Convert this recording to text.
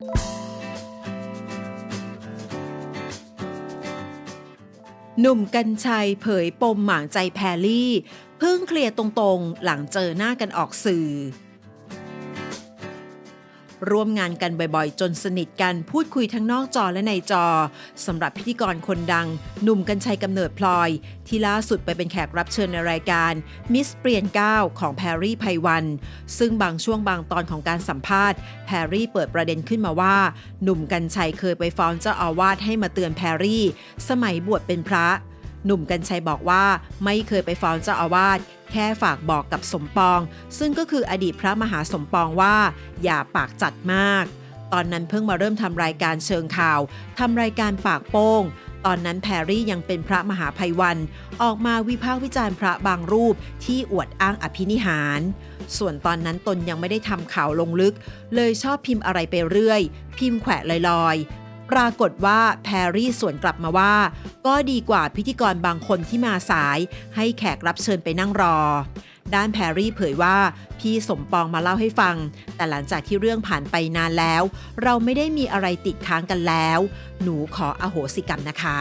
หนุ่มกัญชัยเผยปมหมางใจแพรลี่ เพิ่งเคลียร์ตรงๆ หลังเจอหน้ากันออกสื่อ ร่วมงานกันบ่อยๆ จนสนิทกันพูดคุยทั้งนอกจอและในจอสำหรับพิธีกรคนดัง หนุ่มกัญชัยกำเนิดพลอย ที่ล่าสุดไปเป็นแขกรับเชิญในรายการมิสเปลี่ยนก้าวของแพรรี่ไพวัน ซึ่งบางช่วงบางตอนของการสัมภาษณ์แพรรี่เปิดประเด็นขึ้นมาว่า หนุ่มกัญชัยเคยไปฟ้องเจ้าอาวาสให้มาเตือนแพรรี่ สมัยบวชเป็นพระหนุ่มกัญชัยบอกว่าไม่เคยไปฟ้องเจ้าอาวาส แค่ฝากบอกกับสมปอง ซึ่งก็คืออดีตพระมหาสมปองว่า อย่าปากจัดมาก ตอนนั้นเพิ่งมาเริ่มทำรายการเชิงข่าวทำรายการปากโป้ง ตอนนั้นแพรรี่ยังเป็นพระมหาภัยวัน ออกมาวิพากษ์วิจารณ์พระบางรูปที่อวดอ้างอภินิหาร ส่วนตอนนั้นตนยังไม่ได้ทำข่าวลงลึก เลยชอบพิมพ์อะไรไปเรื่อย พิมพ์แขวะลอยๆ ปรากฏว่าแพรรี่สวนกลับมาว่า ก็ดีกว่าพิธีกรบางคนที่มาสาย ให้แขกรับเชิญไปนั่งรอ ด้านแพรรี่เผยว่า พี่สมปองมาเล่าให้ฟัง แต่หลังจากที่เรื่องผ่านไปนานแล้ว เราไม่ได้มีอะไรติดค้างกันแล้ว หนูขออโหสิกรรมนะคะ